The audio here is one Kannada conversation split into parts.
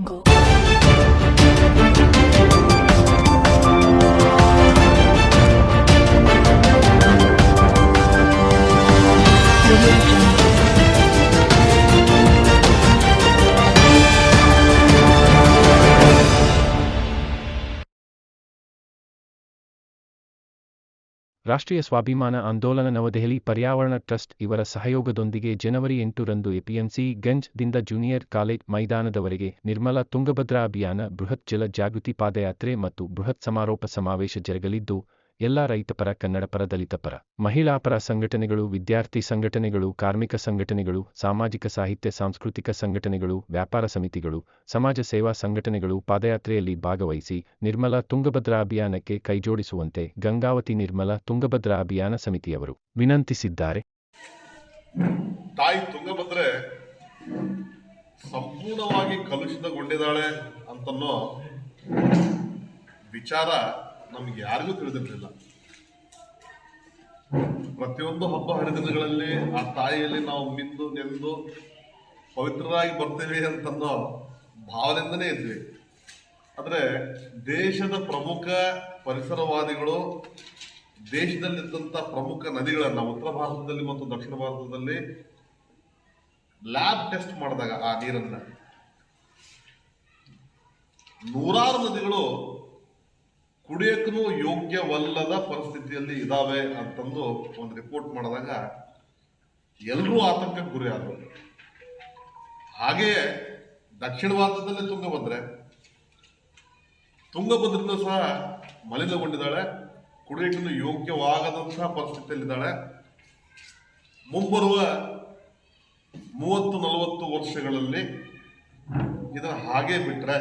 jungle. ರಾಷ್ಟ್ರೀಯ ಸ್ವಾಭಿಮಾನ ಆಂದೋಲನ ನವದೆಹಲಿ ಪರ್ಯಾವರಣ ಟ್ರಸ್ಟ್ ಇವರ ಸಹಯೋಗದೊಂದಿಗೆ ಜನವರಿ ಎಂಟರಂದು ಎಪಿಎಂಸಿ ಗಂಜ್ ದಿಂದ ಜೂನಿಯರ್ ಕಾಲೇಜ್ ಮೈದಾನದವರೆಗೆ ನಿರ್ಮಲ ತುಂಗಭದ್ರಾ ಅಭಿಯಾನ ಬೃಹತ್ ಜಲ ಜಾಗೃತಿ ಪಾದಯಾತ್ರೆ ಮತ್ತು ಬೃಹತ್ ಸಮಾರೋಪ ಸಮಾವೇಶ ಜರುಗಲಿದ್ದು ಎಲ್ಲ ರೈತಪರ ಕನ್ನಡಪರ ದಲಿತಪರ ಮಹಿಳಾಪರ ಸಂಘಟನೆಗಳು, ವಿದ್ಯಾರ್ಥಿ ಸಂಘಟನೆಗಳು, ಕಾರ್ಮಿಕ ಸಂಘಟನೆಗಳು, ಸಾಮಾಜಿಕ ಸಾಹಿತ್ಯ, ಸಾಂಸ್ಕೃತಿಕ ಸಂಘಟನೆಗಳು, ವ್ಯಾಪಾರ ಸಮಿತಿಗಳು, ಸಮಾಜ ಸೇವಾ ಸಂಘಟನೆಗಳು ಪಾದಯಾತ್ರೆಯಲ್ಲಿ ಭಾಗವಹಿಸಿ ನಿರ್ಮಲ ತುಂಗಭದ್ರಾ ಅಭಿಯಾನಕ್ಕೆ ಕೈಜೋಡಿಸುವಂತೆ ಗಂಗಾವತಿ ನಿರ್ಮಲ ತುಂಗಭದ್ರಾ ಅಭಿಯಾನ ಸಮಿತಿಯವರು ವಿನಂತಿಸಿದ್ದಾರೆ. ತಾಯಿ ತುಂಗಭದ್ರೆ ಸಂಪೂರ್ಣವಾಗಿ ಕಲುಷಿತಗೊಂಡಿದ್ದಾಳೆ ಅಂತನೋ ವಿಚಾರ ನಮ್ಗೆ ಯಾರಿಗೂ ತಿಳಿದಿರಲಿಲ್ಲ. ಪ್ರತಿಯೊಂದು ಹಬ್ಬ ಹರಿದಿನಗಳಲ್ಲಿ ಆ ತಾಯಿಯಲ್ಲಿ ನಾವು ಮಿಂದು ನೆಂದು ಪವಿತ್ರರಾಗಿ ಬರ್ತೇವೆ ಅಂತನ್ನೋ ಭಾವನೆಯಿಂದನೇ ಇದ್ವಿ. ಆದರೆ ದೇಶದ ಪ್ರಮುಖ ಪರಿಸರವಾದಿಗಳು ದೇಶದಲ್ಲಿದ್ದಂಥ ಪ್ರಮುಖ ನದಿಗಳನ್ನ ಉತ್ತರ ಭಾರತದಲ್ಲಿ ಮತ್ತು ದಕ್ಷಿಣ ಭಾರತದಲ್ಲಿ ಲ್ಯಾಬ್ ಟೆಸ್ಟ್ ಮಾಡಿದಾಗ ಆ ನೀರನ್ನು ನೂರಾರು ನದಿಗಳು ಕುಡಿಯಕ್ಕೂ ಯೋಗ್ಯವಲ್ಲದ ಪರಿಸ್ಥಿತಿಯಲ್ಲಿ ಇದಾವೆ ಅಂತಂದು ಒಂದು ರಿಪೋರ್ಟ್ ಮಾಡಿದಾಗ ಎಲ್ಲರೂ ಆತಂಕಕ್ಕೆ ಗುರಿ ಆದರು. ಹಾಗೆಯೇ ದಕ್ಷಿಣ ಭಾರತದಲ್ಲಿ ತುಂಗಭದ್ರೆ ತುಂಗಭದ್ರನು ಸಹ ಮಲಿನಗೊಂಡಿದ್ದಾಳೆ ಕುಡಿಯಕ್ಕೂ ಯೋಗ್ಯವಾಗದಂತಹ ಪರಿಸ್ಥಿತಿಯಲ್ಲಿದ್ದಾಳೆ. ಮುಂಬರುವ ಮೂವತ್ತು ನಲವತ್ತು ವರ್ಷಗಳಲ್ಲಿ ಇದನ್ನು ಹಾಗೆ ಬಿಟ್ರೆ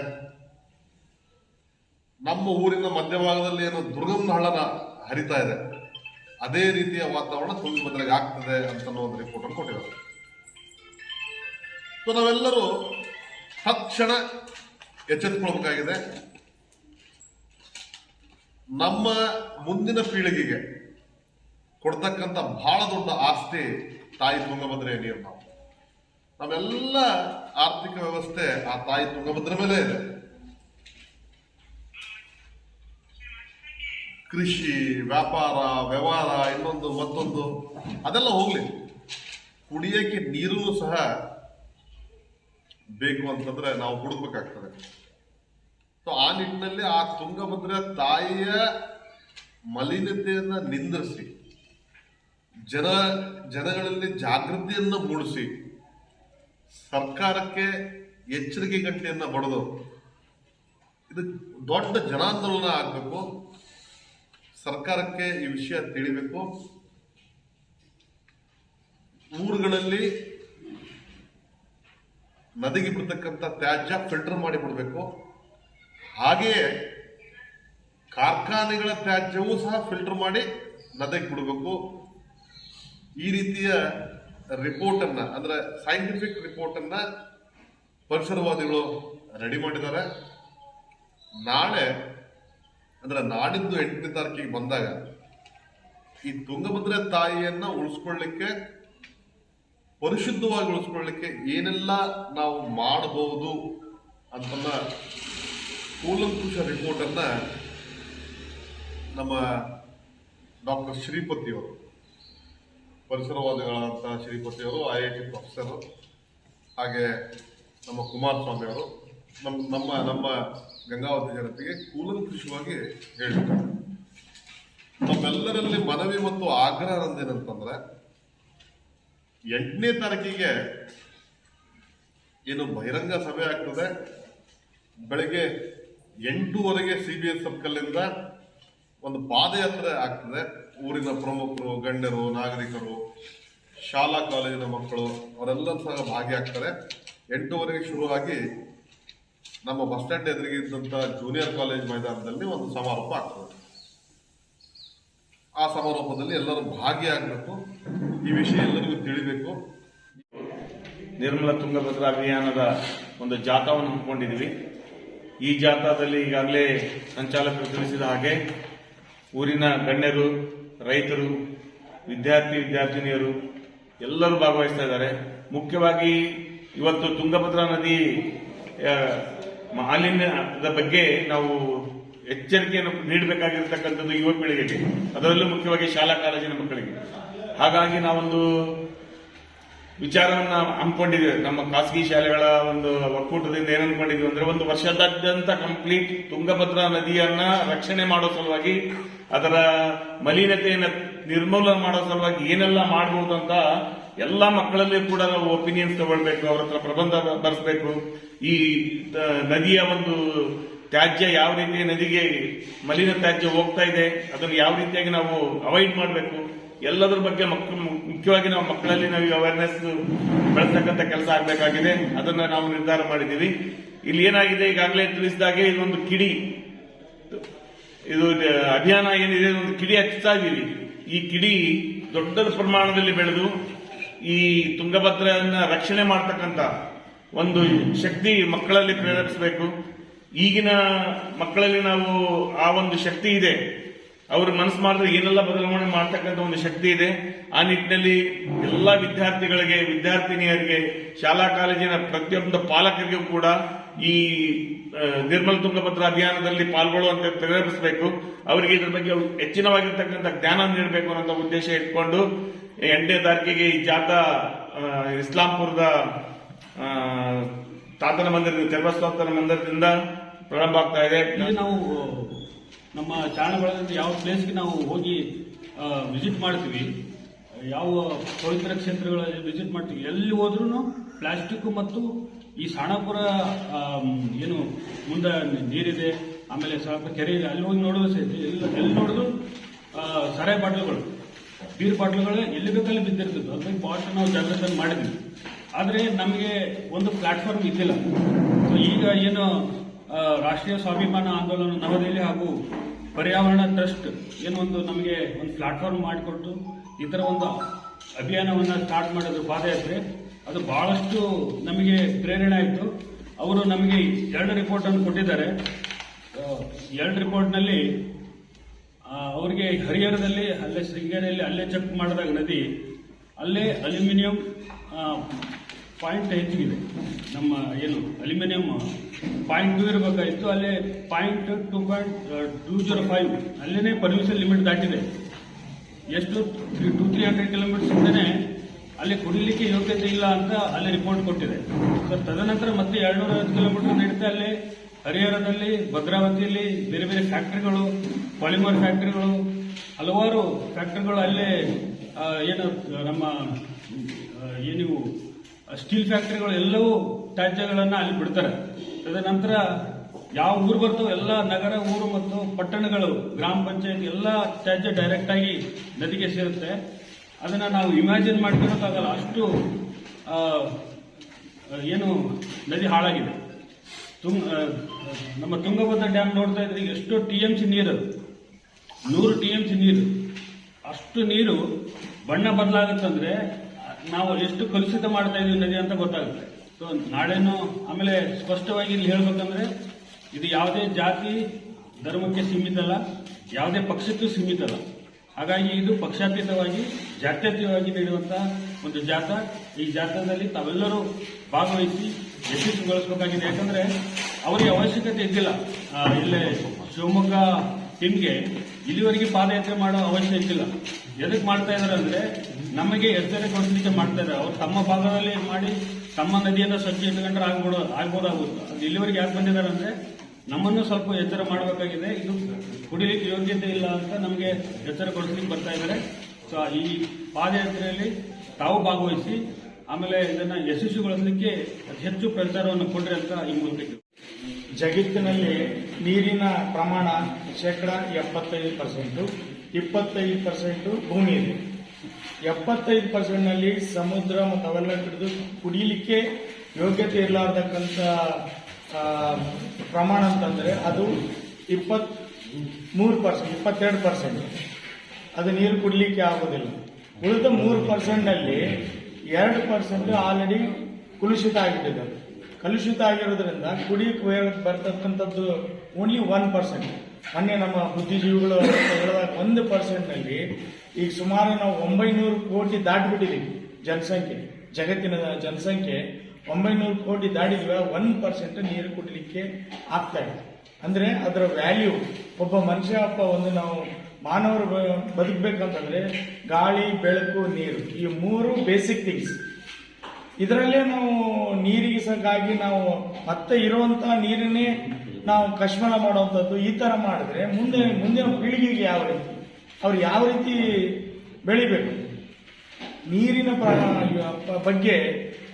ನಮ್ಮ ಊರಿನ ಮಧ್ಯಭಾಗದಲ್ಲಿ ಏನು ದುರ್ಗಮ್ ಹಳ್ಳನ ಹರಿತಾ ಇದೆ. ಅದೇ ರೀತಿಯ ವಾತಾವರಣ ತುಂಗಭದ್ರೆಗೆ ಆಗ್ತದೆ ಅಂತ ಒಂದು ರಿಪೋರ್ಟ್ ಅನ್ನು ಕೊಟ್ಟಿದ್ದಾರೆ. ಸೊ ನಾವೆಲ್ಲರೂ ತಕ್ಷಣ ಎಚ್ಚೆತ್ತುಕೊಳ್ಬೇಕಾಗಿದೆ. ನಮ್ಮ ಮುಂದಿನ ಪೀಳಿಗೆಗೆ ಕೊಡ್ತಕ್ಕಂಥ ಬಹಳ ದೊಡ್ಡ ಆಸ್ತಿ ತಾಯಿ ತುಂಗಭದ್ರೆಯ ನೀರು ನಾವು ನಮ್ಮೆಲ್ಲ ಆರ್ಥಿಕ ವ್ಯವಸ್ಥೆ ಆ ತಾಯಿ ತುಂಗಭದ್ರ ಮೇಲೆ ಇದೆ. ಕೃಷಿ, ವ್ಯಾಪಾರ, ವ್ಯವಹಾರ, ಇನ್ನೊಂದು ಮತ್ತೊಂದು, ಅದೆಲ್ಲ ಹೋಗಲಿ. ಕುಡಿಯೋಕ್ಕೆ ನೀರು ಸಹ ಬೇಕು ಅಂತಂದ್ರೆ ನಾವು ಹುಡುಕ್ಬೇಕಾಗ್ತದೆ. ಸೊ ಆ ನಿಟ್ಟಿನಲ್ಲಿ ಆ ತುಂಗಭದ್ರೆ ತಾಯಿಯ ಮಲಿನತೆಯನ್ನು ನಿಂದಿರಿಸಿ, ಜನ, ಜನಗಳಲ್ಲಿ ಜಾಗೃತಿಯನ್ನು ಮೂಡಿಸಿ, ಸರ್ಕಾರಕ್ಕೆ ಎಚ್ಚರಿಕೆ ಗಂಟೆಯನ್ನು ಬಡದು, ಇದು ದೊಡ್ಡ ಜನಾಂದೋಲನ ಆಗಬೇಕು. ಸರ್ಕಾರಕ್ಕೆ ಈ ವಿಷಯ ತಿಳಿಬೇಕು. ಊರುಗಳಲ್ಲಿ ನದಿಗೆ ಬಿಡ್ತಕ್ಕಂಥ ತ್ಯಾಜ್ಯ ಫಿಲ್ಟರ್ ಮಾಡಿ ಬಿಡಬೇಕು. ಹಾಗೆಯೇ ಕಾರ್ಖಾನೆಗಳ ತ್ಯಾಜ್ಯವೂ ಸಹ ಫಿಲ್ಟರ್ ಮಾಡಿ ನದಿಗೆ ಬಿಡಬೇಕು. ಈ ರೀತಿಯ ರಿಪೋರ್ಟ್ ಅನ್ನ ಅಂದ್ರೆ ಸೈಂಟಿಫಿಕ್ ರಿಪೋರ್ಟ್ ಅನ್ನ ಪರಿಸರವಾದಿಗಳು ರೆಡಿ ಮಾಡಿದ್ದಾರೆ. ನಾಳೆ ಅಂದ್ರೆ ನಾಡಿದ್ದು ಎಂಟನೇ ತಾರೀಕಿಗೆ ಬಂದಾಗ ಈ ತುಂಗಭದ್ರೆ ತಾಯಿಯನ್ನ ಉಳಿಸ್ಕೊಳ್ಳಿಕ್ಕೆ, ಪರಿಶುದ್ಧವಾಗಿ ಉಳಿಸ್ಕೊಳ್ಳಿಕ್ಕೆ ಏನೆಲ್ಲ ನಾವು ಮಾಡಬಹುದು ಅಂತನ್ನ ಕೂಲಂಕುಷ ರಿಪೋರ್ಟ್ ಅನ್ನ ನಮ್ಮ ಡಾಕ್ಟರ್ ಶ್ರೀಪತಿಯವರು ಶ್ರೀಪತಿ ಅವರು ಐ ಐ ಟಿ ಪ್ರೊಫೆಸರು ಹಾಗೆ ನಮ್ಮ ಕುಮಾರಸ್ವಾಮಿ ಅವರು ನಮ್ಮ ನಮ್ಮ ನಮ್ಮ ಗಂಗಾವತಿ ಜನತೆಗೆ ಕೂಲಂಕುಷವಾಗಿ ಹೇಳಿದ್ದಾರೆ ನಮ್ಮೆಲ್ಲರಲ್ಲಿ ಮನವಿ ಮತ್ತು ಆಗ್ರಹ ನಂದೇನಂತಂದ್ರೆ, ಎಂಟನೇ ತಾರೀಕಿಗೆ ಏನು ಬಹಿರಂಗ ಸಭೆ ಆಗ್ತದೆ. ಬೆಳಗ್ಗೆ ಎಂಟೂವರೆಗೆ ಸಿ ಬಿ ಎಸ್ ಸರ್ಕಲ್ಲಿಂದ ಒಂದು ಪಾದಯಾತ್ರೆ ಆಗ್ತದೆ. ಊರಿನ ಪ್ರಮುಖರು, ಗಣ್ಯರು, ನಾಗರಿಕರು, ಶಾಲಾ, ಕಾಲೇಜಿನ ಮಕ್ಕಳು ಅವರೆಲ್ಲರೂ ಸಹ ಭಾಗಿಯಾಗ್ತಾರೆ. ಎಂಟೂವರೆಗೆ ಶುರುವಾಗಿ ನಮ್ಮ ಬಸ್ ಸ್ಟ್ಯಾಂಡ್ ಎದುರಿಗೆ ಜೂನಿಯರ್ ಕಾಲೇಜ್ ಮೈದಾನದಲ್ಲಿ ಒಂದು ಸಮಾರೋಪ ಆಗ್ತದೆ. ಆ ಸಮಾರೋಪದಲ್ಲಿ ಎಲ್ಲರೂ ಭಾಗಿಯಾಗಬೇಕು. ಈ ವಿಷಯ ಎಲ್ಲರಿಗೂ ತಿಳಿಬೇಕು. ನಿರ್ಮಲ ತುಂಗಭದ್ರಾ ಅಭಿಯಾನದ ಒಂದು ಜಾಥಾವನ್ನು ಹಮ್ಮಿಕೊಂಡಿದ್ದೀವಿ. ಈ ಜಾಥಾದಲ್ಲಿ ಈಗಾಗಲೇ ಸಂಚಾಲಕರು ತಿಳಿಸಿದ ಹಾಗೆ ಊರಿನ ಗಣ್ಯರು, ರೈತರು, ವಿದ್ಯಾರ್ಥಿ, ವಿದ್ಯಾರ್ಥಿನಿಯರು ಎಲ್ಲರೂ ಭಾಗವಹಿಸ್ತಾ ಇದ್ದಾರೆ. ಮುಖ್ಯವಾಗಿ ಇವತ್ತು ತುಂಗಭದ್ರಾ ನದಿ ಮಾಲಿನ್ಯದ ಬಗ್ಗೆ ನಾವು ಎಚ್ಚರಿಕೆಯನ್ನು ನೀಡಬೇಕಾಗಿರ್ತಕ್ಕಂಥದ್ದು ಯುವ ಪೀಳಿಗೆಗೆ. ಅದರಲ್ಲೂ ಮುಖ್ಯವಾಗಿ ಶಾಲಾ ಕಾಲೇಜಿನ ಮಕ್ಕಳಿಗೆ. ಹಾಗಾಗಿ ನಾವೊಂದು ವಿಚಾರವನ್ನು ಹಮ್ಮಿಕೊಂಡಿದ್ದೇವೆ. ನಮ್ಮ ಖಾಸಗಿ ಶಾಲೆಗಳ ಒಂದು ಒಕ್ಕೂಟದಿಂದ ಏನ್ ಅಂದ್ರೆ ಒಂದು ವರ್ಷದಾದ್ಯಂತ ಕಂಪ್ಲೀಟ್ ತುಂಗಭದ್ರಾ ನದಿಯನ್ನ ರಕ್ಷಣೆ ಮಾಡೋ ಸಲುವಾಗಿ, ಅದರ ಮಲಿನತೆಯನ್ನು ನಿರ್ಮೂಲನೆ ಮಾಡೋ ಸಲುವಾಗಿ ಏನೆಲ್ಲ ಮಾಡಬಹುದು ಅಂತ ಎಲ್ಲ ಮಕ್ಕಳಲ್ಲಿ ಕೂಡ ನಾವು ಒಪಿನಿಯನ್ಸ್ ತಗೊಳ್ಬೇಕು, ಅವ್ರ ಹತ್ರ ಪ್ರಬಂಧ ಬರೆಸ್ಬೇಕು. ಈ ನದಿಯ ಒಂದು ತ್ಯಾಜ್ಯ ಯಾವ ರೀತಿ ನದಿಗೆ ಮಲಿನ ತ್ಯಾಜ್ಯ ಹೋಗ್ತಾ ಇದೆ, ಅದನ್ನು ಯಾವ ರೀತಿಯಾಗಿ ನಾವು ಅವಾಯ್ಡ್ ಮಾಡಬೇಕು, ಎಲ್ಲದರ ಬಗ್ಗೆ ಮಕ್ಕಳು ಮುಖ್ಯವಾಗಿ ನಾವು ಮಕ್ಕಳಲ್ಲಿ ನಾವು ಅವೇರ್ನೆಸ್ ಬೆಳೆಸ್ತಕ್ಕಂಥ ಕೆಲಸ ಆಗಬೇಕಾಗಿದೆ, ಅದನ್ನು ನಾವು ನಿರ್ಧಾರ ಮಾಡಿದ್ದೀವಿ. ಇಲ್ಲಿ ಏನಾಗಿದೆ, ಈಗಾಗಲೇ ತಿಳಿಸಿದಾಗೆ ಇದೊಂದು ಕಿಡಿ. ಇದು ಅಭಿಯಾನ ಏನಿದೆ ಒಂದು ಕಿಡಿ ಹಚ್ತಾ ಇದೀವಿ ಈ ಕಿಡಿ ದೊಡ್ಡ ಪ್ರಮಾಣದಲ್ಲಿ ಬೆಳೆದು ಈ ತುಂಗಭದ್ರೆಯನ್ನ ರಕ್ಷಣೆ ಮಾಡ್ತಕ್ಕಂಥ ಒಂದು ಶಕ್ತಿ ಮಕ್ಕಳಲ್ಲಿ ಪ್ರೇರೇಪಿಸಬೇಕು. ಈಗಿನ ಮಕ್ಕಳಲ್ಲಿ ನಾವು ಆ ಒಂದು ಶಕ್ತಿ ಇದೆ. ಅವರು ಮನಸ್ಸು ಮಾಡಿದ್ರೆ ಏನೆಲ್ಲ ಬದಲಾವಣೆ ಮಾಡ್ತಕ್ಕಂಥ ಒಂದು ಶಕ್ತಿ ಇದೆ. ಆ ನಿಟ್ಟಿನಲ್ಲಿ ಎಲ್ಲ ವಿದ್ಯಾರ್ಥಿಗಳಿಗೆ, ವಿದ್ಯಾರ್ಥಿನಿಯರಿಗೆ, ಶಾಲಾ ಕಾಲೇಜಿನ ಪ್ರತಿಯೊಂದು ಪಾಲಕರಿಗೂ ಕೂಡ ಈ ನಿರ್ಮಲ ತುಂಗಭದ್ರ ಅಭಿಯಾನದಲ್ಲಿ ಪಾಲ್ಗೊಳ್ಳುವಂತೆ ಪ್ರೇರೇಪಿಸಬೇಕು. ಅವರಿಗೆ ಇದ್ರ ಬಗ್ಗೆ ಹೆಚ್ಚಿನವಾಗಿರ್ತಕ್ಕಂಥ ಜ್ಞಾನ ನೀಡಬೇಕು ಅನ್ನೋ ಉದ್ದೇಶ ಇಟ್ಕೊಂಡು ಎಂಟನೇ ತಾರೀಕಿಗೆ ಈ ಜಾಥಾ ಇಸ್ಲಾಂಪುರದ ತಾತನ ಮಂದಿರದಿಂದ ಚರ್ಮಸ್ವಾತನ ಮಂದಿರದಿಂದ ಪ್ರಾರಂಭ ಆಗ್ತಾ ಇದೆ. ನಾವು, ನಮ್ಮ ಚಾರಣಗಳಿಂದ ಯಾವ ಪ್ಲೇಸ್ಗೆ ನಾವು ಹೋಗಿ ವಿಸಿಟ್ ಮಾಡ್ತೀವಿ, ಯಾವ ಪವಿತ್ರ ಕ್ಷೇತ್ರಗಳಲ್ಲಿ ವಿಸಿಟ್ ಮಾಡ್ತೀವಿ, ಎಲ್ಲಿ ಹೋದ್ರೂ ಪ್ಲಾಸ್ಟಿಕ್ ಮತ್ತು ಈ ಸಾಣಾಪುರ ಏನು, ಮುಂದೆ ನೀರಿದೆ, ಆಮೇಲೆ ಸ್ವಲ್ಪ ಕೆರೆ ಇದೆ, ಅಲ್ಲಿ ಹೋಗಿ ನೋಡೋದು ಎಲ್ಲ ನೋಡಿದ್ರು ಸಾರಾಯಿ ಬಾಟ್ಲುಗಳು. ಬೀರ್ ಬಾಟ್ಲುಗಳು ಎಲ್ಲಿ ಬೇಕಲ್ಲಿ ಬಿದ್ದಿರ್ತಿದ್ವು ಅದ್ರ ಪಾಟ್ ನಾವು ಜಾಗ್ರತೆ ಮಾಡಿದ್ವಿ. ಆದರೆ ನಮಗೆ ಒಂದು ಪ್ಲಾಟ್ಫಾರ್ಮ್ ಇದ್ದಿಲ್ಲ. ಸೊ ಈಗ ಏನು ರಾಷ್ಟ್ರೀಯ ಸ್ವಾಭಿಮಾನ ಆಂದೋಲನ ನವದೆಹಲಿ ಹಾಗೂ ಪರ್ಯಾವರಣ ಟ್ರಸ್ಟ್ ಏನೊಂದು ನಮಗೆ ಒಂದು ಪ್ಲಾಟ್ಫಾರ್ಮ್ ಮಾಡಿಕೊಟ್ಟು ಈ ಥರ ಒಂದು ಅಭಿಯಾನವನ್ನು ಸ್ಟಾರ್ಟ್ ಮಾಡಿದ್ರು ಪಾದಯಾತ್ರೆ, ಅದು ಬಹಳಷ್ಟು ನಮಗೆ ಪ್ರೇರಣೆ ಆಯಿತು. ಅವರು ನಮಗೆ ಎರಡು ರಿಪೋರ್ಟನ್ನು ಕೊಟ್ಟಿದ್ದಾರೆ. ಎರಡು ರಿಪೋರ್ಟ್ನಲ್ಲಿ ಅವ್ರಿಗೆ ಹರಿಹರದಲ್ಲಿ ಅಲ್ಲೇ ಶೃಂಗೇರಿಯಲ್ಲಿ ಅಲ್ಲೇ ಚೆಕ್ ಮಾಡಿದಾಗ ನದಿ, ಅಲ್ಲೇ ಅಲ್ಯೂಮಿನಿಯಂ ಪಾಯಿಂಟ್ ಹೆಚ್ಚಿಗಿದೆ. ನಮ್ಮ ಏನು ಅಲ್ಯೂಮಿನಿಯಂ ಪಾಯಿಂಟ್ ಟೂ ಇರಬೇಕಾಗಿತ್ತು, ಅಲ್ಲೇ point two point two zero five ಅಲ್ಲೇ ಪರ್ಮಿಷನ್ ಲಿಮಿಟ್ ದಾಟಿದೆ. ಎಷ್ಟು? ಟೂ, ತ್ರೀ ಹಂಡ್ರೆಡ್ ಕಿಲೋಮೀಟರ್ಸ್ ಹಿಂದೆ ಅಲ್ಲಿ ಕುಡಿಲಿಕ್ಕೆ ಯೋಗ್ಯತೆ ಇಲ್ಲ ಅಂತ ಅಲ್ಲಿ ರಿಪೋರ್ಟ್ ಕೊಟ್ಟಿದೆ. ಸೊ ತದನಂತರ ಮತ್ತೆ ಎರಡ್ನೂರ ಐವತ್ತು ಕಿಲೋಮೀಟರ್ ನಡೀತಾ ಅಲ್ಲಿ ಹರಿಹರದಲ್ಲಿ, ಭದ್ರಾವತಿಯಲ್ಲಿ ಬೇರೆ ಬೇರೆ ಫ್ಯಾಕ್ಟರಿಗಳು, ಪಾಲಿಮರ್ ಫ್ಯಾಕ್ಟರಿಗಳು, ಹಲವಾರು ಫ್ಯಾಕ್ಟರಿಗಳು ಅಲ್ಲೇ ಏನು, ನಮ್ಮ ಏನು ಸ್ಟೀಲ್ ಫ್ಯಾಕ್ಟರಿಗಳು ಎಲ್ಲವೂ ತ್ಯಾಜ್ಯಗಳನ್ನು ಅಲ್ಲಿ ಬಿಡ್ತಾರೆ. ತದನಂತರ ಯಾವ ಊರು ಬರ್ತವೆ ಎಲ್ಲ ನಗರ, ಊರು ಮತ್ತು ಪಟ್ಟಣಗಳು, ಗ್ರಾಮ ಪಂಚಾಯತ್ ಎಲ್ಲ ತ್ಯಾಜ್ಯ ಡೈರೆಕ್ಟ್ ಆಗಿ ನದಿಗೆ ಸೇರುತ್ತೆ. ಅದನ್ನ ನಾವು ಇಮ್ಯಾಜಿನ್ ಮಾಡ್ಕೊಳಕ್ಕಾಗಲ್ಲ. ಅಷ್ಟು ಏನು ನದಿ ಹಾಳಾಗಿದೆ. ತುಂಗ ನಮ್ಮ ತುಂಗಭದ್ರ ಡ್ಯಾಮ್ ನೋಡ್ತಾ ಇದ್ರೆ ಎಷ್ಟು ಟಿ ಎಂ ಸಿ ನೀರು. ನೂರು ಟಿ ಎಂ ಸಿ ನೀರು. ಅಷ್ಟು ನೀರು ಬಣ್ಣ ಬದಲಾಗುತ್ತಂದ್ರೆ ನಾವು ಎಷ್ಟು ಕಲುಷಿತ ಮಾಡ್ತಾ ಇದೀವಿ ನದಿ ಅಂತ ಗೊತ್ತಾಗುತ್ತೆ. ಸೊ, ನಾಳೆನು ಆಮೇಲೆ ಸ್ಪಷ್ಟವಾಗಿ ಇಲ್ಲಿ ಹೇಳ್ಬೇಕಂದ್ರೆ ಇದು ಯಾವುದೇ ಜಾತಿ, ಧರ್ಮಕ್ಕೆ ಸೀಮಿತ ಅಲ್ಲ ಯಾವುದೇ ಪಕ್ಷಕ್ಕೂ ಸೀಮಿತ ಅಲ್ಲ ಹಾಗಾಗಿ ಇದು ಪಕ್ಷಾತೀತವಾಗಿ, ಜಾತ್ಯತೀತವಾಗಿ ನೀಡುವಂತಹ ಒಂದು ಜಾಥಾ ಈ ಜಾಥಾದಲ್ಲಿ ತಾವೆಲ್ಲರೂ ಭಾಗವಹಿಸಿ ಯಶಸ್ವಿಗೊಳಿಸಬೇಕಾಗಿದೆ. ಯಾಕಂದ್ರೆ ಅವರಿಗೆ ಅವಶ್ಯಕತೆ ಇದ್ದಿಲ್ಲ. ಇಲ್ಲೇ ಶಿವಮೊಗ್ಗ ಟೀಮ್ಗೆ ಇಲ್ಲಿವರೆಗೆ ಪಾದಯಾತ್ರೆ ಮಾಡೋ ಅವಶ್ಯಕತೆ ಇದ್ದಿಲ್ಲ. ಎದಕ್ಕೆ ಮಾಡ್ತಾ ಇದಾರೆ ಅಂದ್ರೆ ನಮಗೆ ಎಚ್ಚರಿಕೆ ಮಾಡ್ತಾ ಇದ್ದಾರೆ ಅವ್ರು ತಮ್ಮ ಭಾಗದಲ್ಲಿ ಮಾಡಿ ತಮ್ಮ ನದಿಯನ್ನು ಸ್ವಚ್ಛ ಇಟ್ಕೊಂಡ್ರೆ ಆಗ್ಬೋದು ಆಗ್ಬೋದಾಗುತ್ತೆ. ಅದು ಇಲ್ಲಿವರೆಗೆ ಯಾಕೆ ಬಂದಿದ್ದಾರೆ ಅಂದ್ರೆ ನಮ್ಮನ್ನು ಸ್ವಲ್ಪ ಎಚ್ಚರ ಮಾಡಬೇಕಾಗಿದೆ. ಇದು ಕುಡಿಲಿಕ್ಕೆ ಯೋಗ್ಯತೆ ಇಲ್ಲ ಅಂತ ನಮಗೆ ಎಚ್ಚರ ಕೊಡಿಸ್ಲಿಕ್ಕೆ ಬರ್ತಾ ಇದ್ದಾರೆ ಸೊ ಈ ಪಾದಯಾತ್ರೆಯಲ್ಲಿ ತಾವು ಭಾಗವಹಿಸಿ ಆಮೇಲೆ ಇದನ್ನ ಯಶಸ್ವಿಗೊಳಿಸಲಿಕ್ಕೆ ಅತಿ ಹೆಚ್ಚು ಪ್ರಚಾರವನ್ನು ಕೊಡ್ರಿ ಅಂತ ಈ ಮೂಲಕ ಜಗತ್ತಿನಲ್ಲಿ ನೀರಿನ ಪ್ರಮಾಣ ಶೇಕಡ ಎಪ್ಪತ್ತೈದು ಪರ್ಸೆಂಟು ಇಪ್ಪತ್ತೈದು ಪರ್ಸೆಂಟು ಭೂಮಿ ಇದೆ. ಎಪ್ಪತ್ತೈದು ಪರ್ಸೆಂಟ್ನಲ್ಲಿ ಸಮುದ್ರ ಮತ್ತು ಅವೆಲ್ಲ ಹಿಡಿದು ಕುಡಿಲಿಕ್ಕೆ ಯೋಗ್ಯತೆ ಇರಲಾರ್ದಕ್ಕಂಥ ಪ್ರಮಾಣ ಅಂತಂದ್ರೆ ಅದು ಇಪ್ಪತ್ ಮೂರು ಪರ್ಸೆಂಟ್ ಇಪ್ಪತ್ತೆರಡು ಪರ್ಸೆಂಟ್ ಅದು ನೀರು ಕುಡಿಲಿಕ್ಕೆ ಆಗೋದಿಲ್ಲ. ಉಳಿದ ಮೂರು ಪರ್ಸೆಂಟ್ನಲ್ಲಿ ಎರಡು ಪರ್ಸೆಂಟ್ ಆಲ್ರೆಡಿ ಕಲುಷಿತ ಆಗಿಬಿಟ್ಟಿದೆ. ಕಲುಷಿತ ಆಗಿರೋದ್ರಿಂದ ಕುಡಿಯಕ್ಕೆ ಬರ್ತಕ್ಕಂಥದ್ದು ಓನ್ಲಿ ಒನ್ ಪರ್ಸೆಂಟ್ ಮೊನ್ನೆ ನಮ್ಮ ಬುದ್ಧಿಜೀವಿಗಳು ಹೇಳಿದಾಗ ಒಂದು ಪರ್ಸೆಂಟ್ನಲ್ಲಿ ಈಗ ಸುಮಾರು ನಾವು ಒಂಬೈನೂರು ಕೋಟಿ ದಾಟಿಬಿಟ್ಟಿದ್ದೀವಿ ಜನಸಂಖ್ಯೆ. ಜಗತ್ತಿನ ಜನಸಂಖ್ಯೆ ಒಂಬೈನೂರು ಕೋಟಿ ದಾಟಿದ್ವಿ ಒನ್ ಪರ್ಸೆಂಟ್ ನೀರು ಕುಡಲಿಕ್ಕೆ ಆಗ್ತಾ ಇದೆ. ಅಂದ್ರೆ ಅದರ ವ್ಯಾಲ್ಯೂ ಒಬ್ಬ ಮನುಷ್ಯ ಒಬ್ಬ ಒಂದು ನಾವು ಮಾನವರು ಬದುಕಬೇಕಂತಂದ್ರೆ ಗಾಳಿ, ಬೆಳಕು, ನೀರು. ಈ ಮೂರು ಬೇಸಿಕ್ ಥಿಂಗ್ಸ್ ಇದರಲ್ಲೇ ನಾವು ನೀರಿಗೆ ನಾವು ಮತ್ತೆ ಇರುವಂತಹ ನೀರನ್ನೇ ನಾವು ಕಶ್ಮಲ ಮಾಡುವಂಥದ್ದು ಈ ತರ ಮಾಡಿದ್ರೆ ಮುಂದೆ, ಮುಂದಿನ ಪೀಳಿಗೆಗೆ ಯಾವ ರೀತಿ, ಅವ್ರು ಯಾವ ರೀತಿ ಬೆಳಿಬೇಕು? ನೀರಿನ ಬಗ್ಗೆ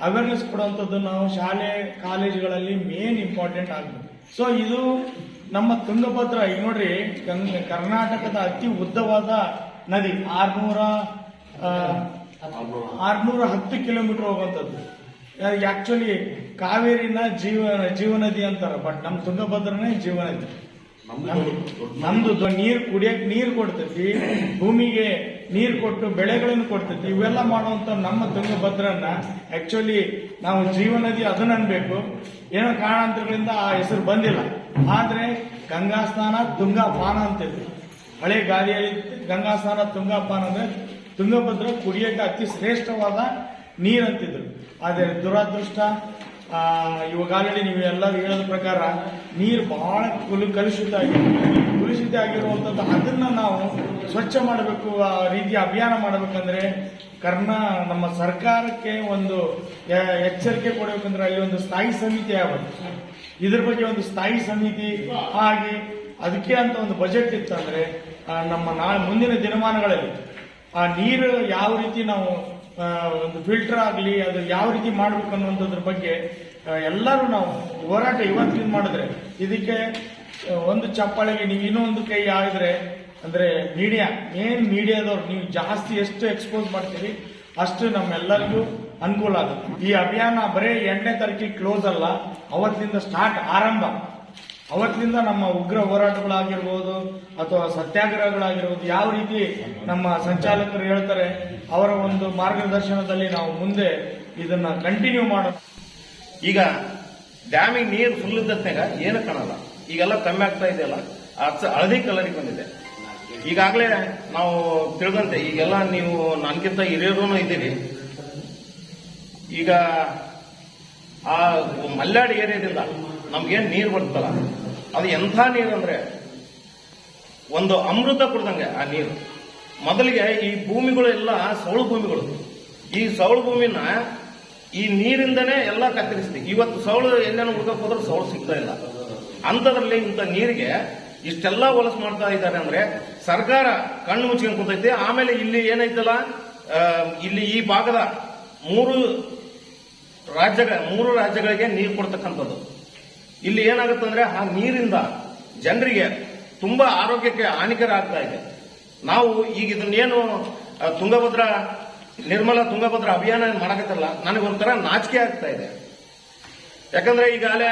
ಅವೇರ್ನೆಸ್ ಕೊಡುವಂಥದ್ದು ನಾವು ಶಾಲೆ ಕಾಲೇಜುಗಳಲ್ಲಿ ಮೇನ್ ಇಂಪಾರ್ಟೆಂಟ್ ಆಗಬೇಕು. ಸೊ ಇದು ನಮ್ಮ ತುಂಗಭದ್ರಾ ಈಗ ನೋಡ್ರಿ ಕರ್ನಾಟಕದ ಅತಿ ಉದ್ದವಾದ ನದಿ ಆರ್ನೂರ ಆರ್ನೂರ ಹತ್ತು ಕಿಲೋಮೀಟರ್ ಹೋಗುವಂಥದ್ದು. ಆಕ್ಚುಲಿ ಕಾವೇರಿನ ಜೀವ ಜೀವನದಿ ಅಂತಾರ ಬಟ್ ನಮ್ಮ ತುಂಗಭದ್ರನೇ ಜೀವನದಿ. ನಮ್ದು ನೀರು ನೀರ್ ಕುಡಿಯಕ್ ನೀರು ಕೊಡ್ತೈತಿ ಭೂಮಿಗೆ ನೀರು ಕೊಟ್ಟು ಬೆಳೆಗಳನ್ನು ಕೊಡ್ತೈತಿ ಇವೆಲ್ಲ ಮಾಡುವಂತ ನಮ್ಮ ತುಂಗಭದ್ರನ್ನ ಆಕ್ಚುಲಿ ನಾವು ಜೀವನದಿ ಅದನ್ನ ಅನ್ಬೇಕು. ಏನೋ ಕಾರಣಾಂತರಗಳಿಂದ ಆ ಹೆಸರು ಬಂದಿಲ್ಲ. ಆದ್ರೆ ಗಂಗಾ ಸ್ನಾನ ತುಂಗಾ ಪಾನ ಅಂತಿದ್ರು. ಹಳೆ ಗಾದಿಯಲ್ಲಿ ಗಂಗಾ ಸ್ನಾನ ತುಂಗಾ ಪಾನ ಅಂದ್ರೆ ತುಂಗಭದ್ರ ಕುಡಿಯಕ್ಕೆ ಅತಿ ಶ್ರೇಷ್ಠವಾದ ನೀರಂತಿದ್ರು ಆದ್ರೆ ದುರಾದೃಷ್ಟ ಇವಾಗ ಆಲ್ರೆಡಿ ನೀವು ಎಲ್ಲರೂ ಹೇಳೋದ ಪ್ರಕಾರ ನೀರು ಬಹಳ ಕುಲು, ಕಲುಷಿತ ಆಗಿದೆ. ಕಲುಷಿತ ಆಗಿರುವಂತದ್ದು ಅದನ್ನ ನಾವು ಸ್ವಚ್ಛ ಮಾಡಬೇಕು, ಆ ರೀತಿ ಅಭಿಯಾನ ಮಾಡಬೇಕಂದ್ರೆ ಕರ್ನಾ ನಮ್ಮ ಸರ್ಕಾರಕ್ಕೆ ಒಂದು ಎಚ್ಚರಿಕೆ ಕೊಡಬೇಕಂದ್ರೆ ಅಲ್ಲಿ ಒಂದು ಸ್ಥಾಯಿ ಸಮಿತಿ ಆಗಬೇಕು. ಇದ್ರ ಬಗ್ಗೆ ಒಂದು ಸ್ಥಾಯಿ ಸಮಿತಿ ಹಾಗೆ ಅದಕ್ಕೆ ಅಂತ ಒಂದು ಬಜೆಟ್ ಇತ್ತಂದ್ರೆ ನಮ್ಮ ನಾಳೆ ಮುಂದಿನ ದಿನಮಾನಗಳಲ್ಲಿ ಆ ನೀರು ಯಾವ ರೀತಿ ನಾವು ಒಂದು ಫಿಲ್ಟರ್ ಆಗಲಿ, ಅದು ಯಾವ ರೀತಿ ಮಾಡ್ಬೇಕು ಅನ್ನುವಂಥದ್ರ ಬಗ್ಗೆ ಎಲ್ಲರೂ ನಾವು ಹೋರಾಟ ಇವತ್ತಿನ ಮಾಡಿದ್ರೆ, ಇದಕ್ಕೆ ಒಂದು ಚಪ್ಪಾಳೆಗೆ ನೀವು ಇನ್ನೊಂದು ಕೈ ಆಗಿದ್ರೆ ಅಂದ್ರೆ ಮೀಡಿಯಾ ಮೇನ್ ಮೀಡಿಯಾದವ್ರು ನೀವು ಜಾಸ್ತಿ ಎಷ್ಟು ಎಕ್ಸ್ಪೋಸ್ ಮಾಡ್ತೀರಿ, ಅಷ್ಟು ನಮ್ಮೆಲ್ಲರಿಗೂ ಅನುಕೂಲ ಆಗುತ್ತೆ. ಈ ಅಭಿಯಾನ ಬರೀ ಎಂಟನೇ ತಾರೀಕಿಗೆ ಕ್ಲೋಸ್ ಅಲ್ಲ, ಅವತ್ತಿಂದ ಸ್ಟಾರ್ಟ್ ಆರಂಭ. ಅವತ್ತಿನಿಂದ ನಮ್ಮ ಉಗ್ರ ಹೋರಾಟಗಳಾಗಿರ್ಬೋದು ಅಥವಾ ಸತ್ಯಾಗ್ರಹಗಳಾಗಿರ್ಬೋದು, ಯಾವ ರೀತಿ ನಮ್ಮ ಸಂಚಾಲಕರು ಹೇಳ್ತಾರೆ, ಅವರ ಒಂದು ಮಾರ್ಗದರ್ಶನದಲ್ಲಿ ನಾವು ಮುಂದೆ ಇದನ್ನ ಕಂಟಿನ್ಯೂ ಮಾಡೋಣ ಈಗ ಡ್ಯಾಮಿಗೆ ನೀರು ಫುಲ್ ಇದ್ದತ್ನಾಗ ಏನು ಕಾಣಲ್ಲ. ಈಗೆಲ್ಲ ಕಮ್ಮಿ ಆಗ್ತಾ ಇದೆಯಲ್ಲ ಹಳದಿ ಕಲರಿಗೆ ಬಂದಿದೆ. ಈಗಾಗಲೇ ನಾವು ತಿಳಿದಂತೆ ಈಗೆಲ್ಲ ನೀವು ನನಗಿಂತ ಹಿರಿಯರೂ ಇದ್ದೀರಿ. ಈಗ ಆ ಮಲ್ಲಾಡಿ ಏರಿಯಾದಿಂದ ನಮ್ಗೇನ್ ನೀರು ಬರ್ತಲ್ಲ ಅದು ಎಂಥ ನೀರು ಅಂದರೆ ಒಂದು ಅಮೃತ ಕುಡ್ದಂಗೆ ಆ ನೀರು. ಮೊದಲಿಗೆ ಈ ಭೂಮಿಗಳೆಲ್ಲ ಸೌಳು ಭೂಮಿಗಳು. ಈ ಸೌಳು ಭೂಮಿನ ಈ ನೀರಿಂದನೇ ಎಲ್ಲ ಕತ್ತರಿಸ್ತೀವಿ ಇವತ್ತು ಸೌಳು ಎಲ್ಲೇನು ಹುಡುಕಕ್ಕೆ ಹೋದ್ರೆ ಸೌಳು ಸಿಗ್ತಾ ಇಲ್ಲ. ಅಂಥದ್ರಲ್ಲಿ ಇಂಥ ನೀರಿಗೆ ಇಷ್ಟೆಲ್ಲ ಹೊಲಸು ಮಾಡ್ತಾ ಇದ್ದಾರೆ ಅಂದ್ರೆ ಸರ್ಕಾರ ಕಣ್ಣು ಮುಚ್ಕೊಂಡು ಕೂತೈತೆ. ಆಮೇಲೆ ಇಲ್ಲಿ ಏನೈತಲ್ಲ ಇಲ್ಲಿ ಈ ಭಾಗದ ಮೂರು ರಾಜ್ಯಗಳ, ಮೂರು ರಾಜ್ಯಗಳಿಗೆ ನೀರು ಕೊಡ್ತಕ್ಕಂಥದ್ದು. ಇಲ್ಲಿ ಏನಾಗುತ್ತಂದ್ರೆ ಆ ನೀರಿಂದ ಜನರಿಗೆ ತುಂಬಾ ಆರೋಗ್ಯಕ್ಕೆ ಹಾನಿಕರ ಆಗ್ತಾ ಇದೆ. ನಾವು ಈಗ ಇದನ್ನೇನು ತುಂಗಭದ್ರಾ, ನಿರ್ಮಲ ತುಂಗಭದ್ರಾ ಅಭಿಯಾನ ಮಾಡಕತ್ತಲ್ಲ, ನನಗೊಂಥರ ನಾಚಿಕೆ ಆಗ್ತಾ ಇದೆ. ಯಾಕಂದ್ರೆ ಈಗ ಅಲ್ಲೇ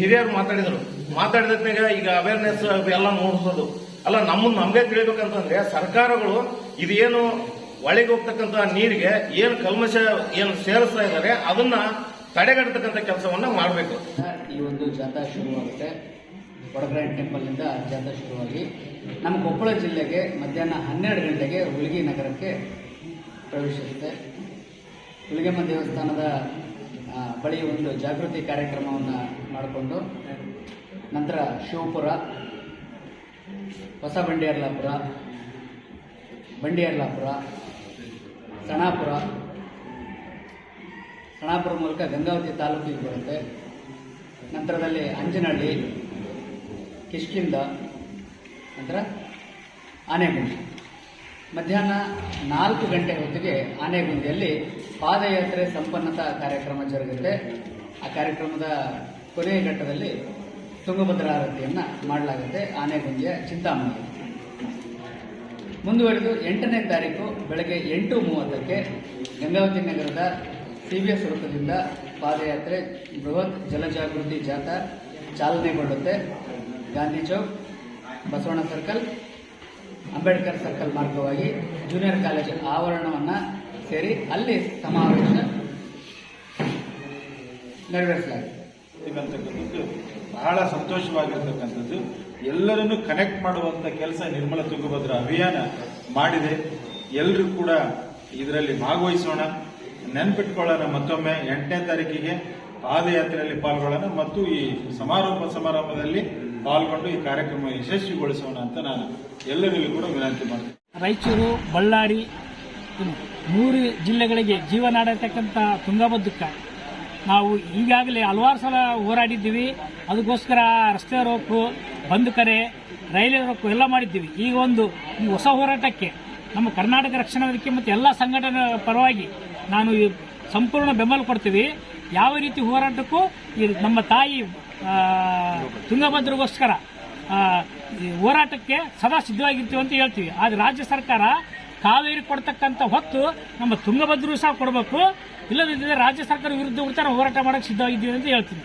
ಹಿರಿಯರು ಮಾತಾಡಿದರು. ಮಾತಾಡಿದಾಗ ಈಗ ಅವೇರ್ನೆಸ್ ಎಲ್ಲ ಮೂಡಿಸೋದು. ಅಲ್ಲ ನಮ್ಮನ್ನ ನಮ್ಗೆ ತಿಳಿಬೇಕಂತಂದ್ರೆ ಸರ್ಕಾರಗಳು ಇದೇನು ಒಳಗೆ ಹೋಗ್ತಕ್ಕಂತ ನೀರಿಗೆ ಏನು ಕಲ್ಮಶ ಏನು ಸೇರಿಸ್ತಾ ಇದ್ದಾರೆ, ಅದನ್ನ ತಡೆಗಟ್ಟತಕ್ಕಂಥ ಕೆಲಸವನ್ನ ಮಾಡಬೇಕು. ಈ ಒಂದು ಜಾಥಾ ಶುರುವಾಗುತ್ತೆ. ವಡಗರಾಯನ್ ಟೆಂಪಲ್ನಿಂದ ಜಾಥಾ ಶುರುವಾಗಿ. ನಮ್ಮ ಕೊಪ್ಪಳ ಜಿಲ್ಲೆಗೆ ಮಧ್ಯಾಹ್ನ ಹನ್ನೆರಡು ಗಂಟೆಗೆ ಹುಲಿಗಿ ನಗರಕ್ಕೆ ಪ್ರವೇಶಿಸುತ್ತೆ. ಹುಲಿಗೆಮ್ಮ ದೇವಸ್ಥಾನದ ಬಳಿ ಒಂದು ಜಾಗೃತಿ ಕಾರ್ಯಕ್ರಮವನ್ನು ಮಾಡಿಕೊಂಡು ನಂತರ ಶಿವಪುರ, ಹೊಸ ಬಂಡಿಯರ್ಲಾಪುರ ಬಂಡಿಯರ್ಲಾಪುರ, ಸಣಾಪುರ ಸಣಾಪುರ ಮೂಲಕ ಗಂಗಾವತಿ ತಾಲೂಕಿಗೆ ಬರುತ್ತೆ. ನಂತರದಲ್ಲಿ ಅಂಜನಹಳ್ಳಿ ಕಿಷ್ಕಿಂದ ನಂತರ ಆನೆಗುಂಡಿ ಮಧ್ಯಾಹ್ನ ನಾಲ್ಕು ಗಂಟೆ ಹೊತ್ತಿಗೆ ಆನೆಗುಂದಿಯಲ್ಲಿ ಪಾದಯಾತ್ರೆ ಸಂಪನ್ನತಾ ಕಾರ್ಯಕ್ರಮ ಜರುಗುತ್ತೆ. ಆ ಕಾರ್ಯಕ್ರಮದ ಕೊನೆಯ ಘಟ್ಟದಲ್ಲಿ ತುಂಗಭದ್ರಾ ಆರತಿಯನ್ನು ಮಾಡಲಾಗುತ್ತೆ ಆನೆಗುಂದಿಯ ಚಿಂತಾಮಣಿ ಮುಂದುವರೆದು ಎಂಟನೇ ತಾರೀಕು ಬೆಳಗ್ಗೆ ಎಂಟು ಮೂವತ್ತಕ್ಕೆ ಗಂಗಾವತಿ ನಗರದ ಸಿಬಿಎಸ್ ವೃತ್ತದಿಂದ ಪಾದಯಾತ್ರೆ, ಬೃಹತ್ ಜಲಜಾಗೃತಿ ಜಾಥಾ ಚಾಲನೆಗೊಳ್ಳುತ್ತೆ ಗಾಂಧಿ ಚೌಕ್, ಬಸವಣ್ಣ ಸರ್ಕಲ್, ಅಂಬೇಡ್ಕರ್ ಸರ್ಕಲ್ ಮಾರ್ಗವಾಗಿ ಜೂನಿಯರ್ ಕಾಲೇಜ್ ಆವರಣವನ್ನು ಸೇರಿ ಅಲ್ಲಿ ಸಮಾವೇಶ ನೆರವೇರಿಸಲಾಗಿದೆ. ಬಹಳ ಸಂತೋಷವಾಗಿರ್ತಕ್ಕಂಥದ್ದು. ಎಲ್ಲರನ್ನು ಕನೆಕ್ಟ್ ಮಾಡುವಂತ ಕೆಲಸ ನಿರ್ಮಲ ತುಂಗಭದ್ರ ಅಭಿಯಾನ ಮಾಡಿದೆ. ಎಲ್ಲರೂ ಕೂಡ ಇದರಲ್ಲಿ ಭಾಗವಹಿಸೋಣ. ನೆನ್ಪಿಟ್ಕೊಳ್ಳೋಣ ಮತ್ತೊಮ್ಮೆ ಎಂಟನೇ ತಾರೀಕಿಗೆ ಪಾದಯಾತ್ರೆಯಲ್ಲಿ ಪಾಲ್ಗೊಳ್ಳೋಣ ಮತ್ತು ಈ ಸಮಾರೋಪ ಸಮಾರಂಭದಲ್ಲಿ ಪಾಲ್ಗೊಂಡು ಈ ಕಾರ್ಯಕ್ರಮ ಯಶಸ್ವಿಗೊಳಿಸೋಣ ಅಂತ ನಾನು ಎಲ್ಲರಿಗೂ ಕೂಡ ವಿನಂತಿ ಮಾಡ್ತೀನಿ. ರಾಯಚೂರು, ಬಳ್ಳಾರಿ ಮೂರು ಜಿಲ್ಲೆಗಳಿಗೆ ಜೀವನಾಡತಕ್ಕಂಥ ತುಂಗಭದ್ರಕ್ಕ ನಾವು ಈಗಾಗಲೇ ಹಲವಾರು ಸಲ ಹೋರಾಡಿದ್ದೀವಿ. ಅದಕ್ಕೋಸ್ಕರ ರಸ್ತೆ ರೋಕು, ಬಂದ್ ಕರೆ, ರೈಲ್ವೆ ರೋಕು ಎಲ್ಲ ಮಾಡಿದ್ದೀವಿ. ಈಗ ಒಂದು ಹೊಸ ಹೋರಾಟಕ್ಕೆ ನಮ್ಮ ಕರ್ನಾಟಕ ರಕ್ಷಣಾ ಮತ್ತು ಎಲ್ಲ ಸಂಘಟನೆ ಪರವಾಗಿ ನಾನು ಸಂಪೂರ್ಣ ಬೆಂಬಲ ಕೊಡ್ತೀವಿ. ಯಾವ ರೀತಿ ಹೋರಾಟಕ್ಕೂ ನಮ್ಮ ತಾಯಿ ತುಂಗಭದ್ರಗೋಸ್ಕರ ಹೋರಾಟಕ್ಕೆ ಸದಾ ಸಿದ್ಧವಾಗಿರ್ತೀವಿ ಅಂತ ಹೇಳ್ತೀವಿ. ಆದರೆ ರಾಜ್ಯ ಸರ್ಕಾರ ಕಾವೇರಿ ಕೊಡ್ತಕ್ಕಂಥ ಹೊತ್ತು ನಮ್ಮ ತುಂಗಭದ್ರೂ ಸಹ ಕೊಡಬೇಕು. ಇಲ್ಲದಿದ್ದರೆ ರಾಜ್ಯ ಸರ್ಕಾರ ವಿರುದ್ಧ ಹೋರಾಟ ಮಾಡಕ್ಕೆ ಸಿದ್ಧವಾಗಿದ್ದೀವಿ ಅಂತ ಹೇಳ್ತೀನಿ.